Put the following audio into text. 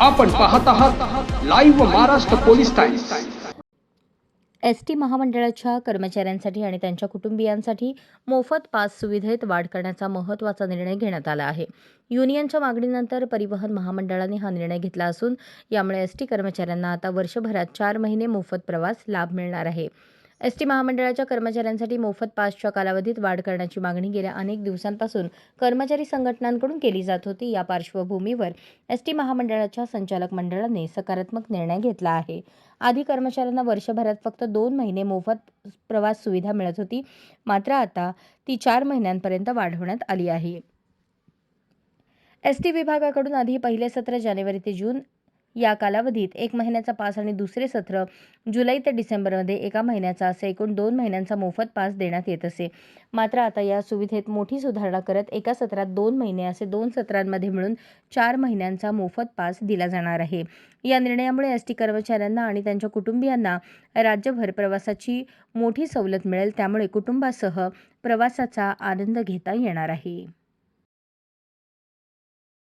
आपण पाहत आहात live Maharashtra police times S T महामंडळाच्या कर्मचाऱ्यांसाठी आणि त्यांच्या कुटुंबियांसाठी मोफत पास सुविधेत वाढ करण्याचा महत्त्वाचा निर्णय घेण्यात आला आहे. युनियनच्या मागणीनंतर परिवहन महामंडळाने हा निर्णय घेतला असून यामुळे एस टी कर्मचाऱ्यांना आता वर्षभरात चार महिने मोफत प्रवास लाभ मिळणार आहे. एस टी महामंडळाच्या कर्मचाऱ्यांसाठी मोफत पासच्या कालावधीत वाढ करण्याची मागणी गेल्या अनेक दिवसांपासून कर्मचारी संघटनांकडून केली जात होती. या पार्श्वभूमीवर एस टी महामंडळाच्या संचालक मंडळाने सकारात्मक निर्णय घेतला आहे. आधी कर्मचाऱ्यांना वर्षभरात फक्त दोन महिने मोफत प्रवास सुविधा मिळत होती. मात्र आता ती चार महिन्यांपर्यंत वाढवण्यात आली आहे. एस टी विभागाकडून आधी पहिले सत्र जानेवारी ते जून या कालावधीत एक महिन्याचा पास आणि दुसरे सत्र जुलै ते डिसेंबरमध्ये एका महिन्याचा असे एकूण दोन महिन्यांचा मोफत पास देण्यात येत असे. मात्र आता या सुविधेत मोठी सुधारणा करत एका सत्रात दोन महिने असे दोन सत्रांमध्ये मिळून चार महिन्यांचा मोफत पास दिला जाणार आहे. या निर्णयामुळे एस टी कर्मचाऱ्यांना आणि त्यांच्या कुटुंबियांना राज्यभर प्रवासाची मोठी सवलत मिळेल त्यामुळे कुटुंबासह प्रवासाचा आनंद घेता येणार आहे.